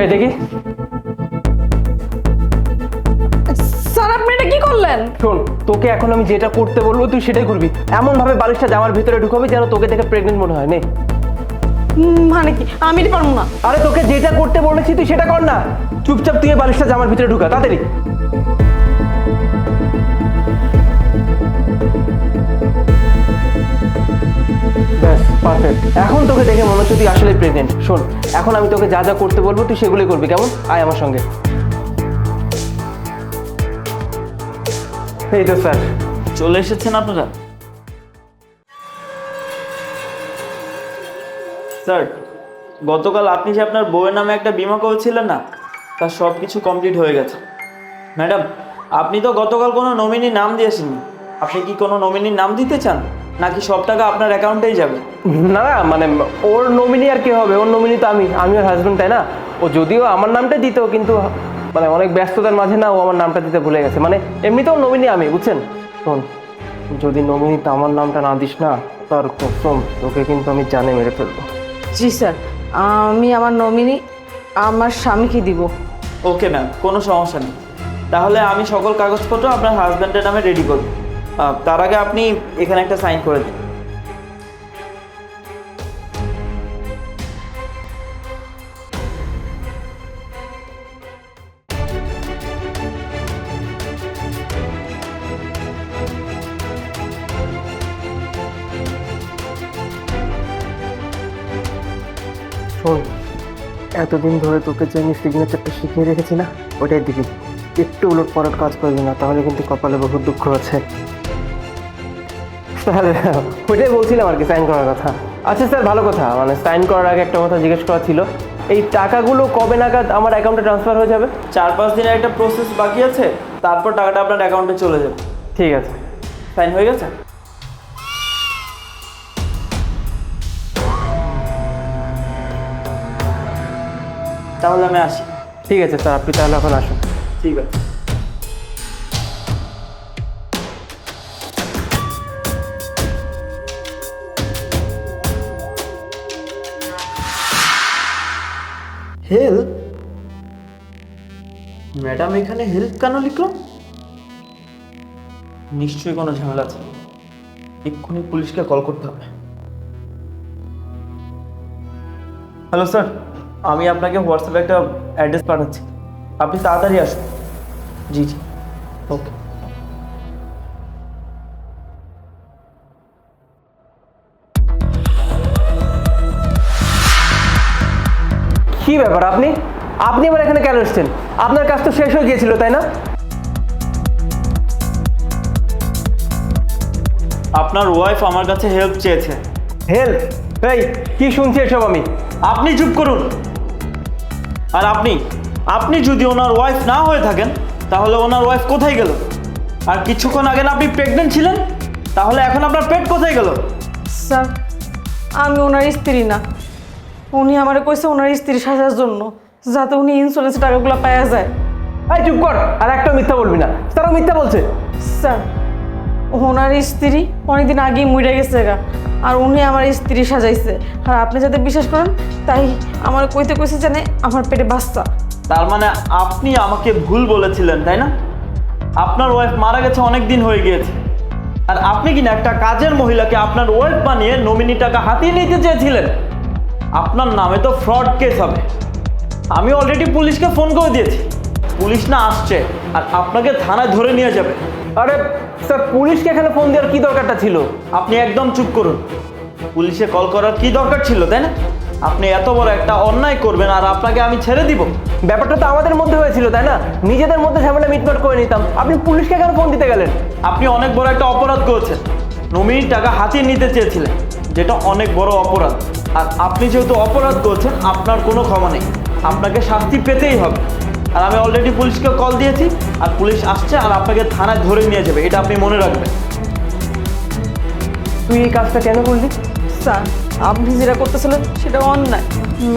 এই দেখি। স্যার আপনি এটা কি করলেন? শোন তোকে এখন আমি যেটা করতে বলব তুই সেটাই করবি। এমন ভাবে বালিশটা জামার ভিতরে ঢুকাবি যেন তোকে দেখে প্রেগনেন্ট মনে হয় নে। মানে কি? আমি এটা পারব না। আরে তোকে যেটা করতে বলেছি তুই সেটা কর না। চুপচাপ তুই বালিশটা জামার ভিতরে ঢুকা তাড়াতাড়ি। পারফেক্ট এখন তোকে দেখে মনে হচ্ছে তুই আসলে প্রেগনেন্ট শোন, এখন আমি তোকে যা যা করতে বলব, তুই সেগুলোই করবি, কেমন? আয় আমার সঙ্গে। এই তো স্যার। চলে এসেছেন আপনারা? স্যার, গতকাল আপনি যে আপনার বউয়ের নামে একটা বিমা করেছিলেন না তার সব কিছু কমপ্লিট হয়ে গেছে। ম্যাডাম, আপনি তো গতকাল কোনো নমিনির নাম দিয়েছেন আপনি কি কোনো নমিনির নাম দিতে চান? নাকি সব টাকা আপনার অ্যাকাউন্টেই যাবে? না না মানে ওর নমিনি আর কি হবে? ওর নমিনি তো আমি আমি ওর হাজবেন্ড তাই না? ও যদিও আমার নামটা দিত কিন্তু মানে অনেক ব্যস্ততার মাঝে না ও আমার নামটা দিতে ভুলে গেছে। মানে এমনিতেও নমিনি আমি বুঝছেন? শোন যদি নমিনিতে আমার নামটা না দিস না তার কসম তোকে কিন্তু আমি জানে মেরে ফেলব। জি স্যার আমি আমার নমিনি আমার স্বামীকে দিব। ওকে ম্যাম কোনো সমস্যা নেই। তাহলে আমি সকল কাগজপত্র আপনার হাজব্যান্ডের নামে রেডি করব। তার আগে আপনি এখানে একটা সাইন করে দিন। শোন, এতদিন ধরে তোকে যে আমি সিগনেচারটা শিখিয়ে রেখেছি না, ওটাই দিবি একটু উলট পালট কাজ করবি না, তাহলে কিন্তু কপালে বহুত দুঃখ আছে। তাহলে ওইটাই বলছিলাম আর কি সাইন করার কথা। আচ্ছা স্যার ভালো কথা। মানে সাইন করার আগে একটা কথা জিজ্ঞেস করা ছিল। এই টাকাগুলো কবে নাগাদ আমার অ্যাকাউন্টে ট্রান্সফার হয়ে যাবে? চার পাঁচ দিনের একটা প্রসেস বাকি আছে তারপর টাকাটা আপনার অ্যাকাউন্টে চলে যাবে। ঠিক আছে। সাইন হয়ে গেছে? তাহলে আমি আসি। ঠিক আছে স্যার আপনি তাহলে এখন আসুন। ঠিক আছে। হেল্প? ম্যাডাম এখানে হেল্প কেন লিখলো? নিশ্চয়ই কোনো ঝামেলা আছে। এক্ষুনি পুলিশকে কল করতে হবে। হ্যালো স্যার, আমি আপনাকে হোয়াটসঅ্যাপে একটা অ্যাড্রেস পাঠাচ্ছি। আপনি তাড়াতাড়ি আসুন। জি জি। ওকে। কি ব্যাপার আপনি? আপনি আবার এখানে কেন এসছেন? আপনার কাজ তো শেষ হয়ে গিয়েছিল তাই না? আপনার ওয়াইফ আমার কাছে হেল্প চেয়েছে। হেল্প এই কি শুনছি এসব আমি? আপনি চুপ করুন। আর আপনি আপনি যদি ওনার ওয়াইফ না হয়ে থাকেন তাহলে ওনার ওয়াইফ কোথায় গেল? আর কিছুক্ষণ আগে না আপনি প্রেগনেন্ট ছিলেন? তাহলে এখন আপনার পেট কোথায় গেল? স্যার আমি ওনার স্ত্রী না। উনি আমার কইছে ওনার স্ত্রী সাজার জন্য যাতে উনি ইন্স্যুরেন্সের টাকাগুলো পাওয়া যায়। এই চুপ কর আর একটা মিথ্যা বলবি না। তারা মিথ্যা বলছে। স্যার ওনার স্ত্রী অনেকদিন আগেই মরে গেছে গা আর উনি আমার স্ত্রী সাজাইছে। আর আপনি যাতে বিশ্বাস করেন তাই আমার কইতে কইছে জানে আমার পেটে বাচ্চা। তার মানে আপনি আমাকে ভুল বলেছিলেন তাই না? আপনার ওয়াইফ মারা গেছে অনেক দিন হয়ে গিয়েছে। আর আপনি কিনা একটা কাজের মহিলাকে আপনার ওয়াইফ বানিয়ে নমিনি টাকা হাতিয়ে নিতে চেয়েছিলেন। আপনার নামে তো ফ্রড কেস হবে। আমি অলরেডি পুলিশকে ফোন করে দিয়েছি। পুলিশ না আসছে আর আপনাকে থানায় ধরে নিয়ে যাবে। আরে স্যার পুলিশকে এখানে ফোন দেওয়ার কি দরকারটা ছিল? আপনি একদম চুপ করুন। পুলিশে কল করার কি দরকার ছিল তাই না? আপনি এত বড় একটা অন্যায় করবেন আর আপনাকে আমি ছেড়ে দিব। ব্যাপারটা তো আমাদের মধ্যে হয়েছিল তাই না? নিজেদের মধ্যে ঝামেলা মিটমাট করে নিতাম। আপনি পুলিশকে কেন ফোন দিতে গেলেন? আপনি অনেক বড় একটা অপরাধ করেছেন। নমিনির টাকা হাতিয়ে নিতে চেয়েছিলেন যেটা অনেক বড় অপরাধ। আর আপনি যেহেতু অপরাধ করছেন আপনার কোনো ক্ষমা নেই। আপনাকে শাস্তি পেতেই হবে। আর আমি অলরেডি পুলিশকে কল দিয়েছি আর পুলিশ আসছে আর আপনাকে থানায় ধরে নিয়ে যাবে। এটা আপনি মনে রাখবেন। তুই এই কাজটা কেন করলি? স্যার আপনি যেটা করতেছিলেন সেটা অন্যায়।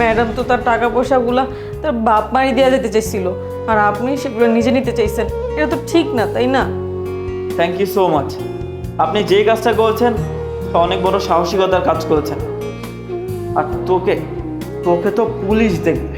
ম্যাডাম তো তার টাকা পয়সাগুলা তার বাপ মারি দেওয়া যেতে চাইছিল আর আপনি সেগুলো নিজে নিতে চাইছেন। এটা তো ঠিক না তাই না? থ্যাংক ইউ সো মাচ আপনি যে কাজটা করেছেন অনেক বড় সাহসিকতার কাজ করেছেন। আর তোকে তোকে তো পুলিশ দেখবে।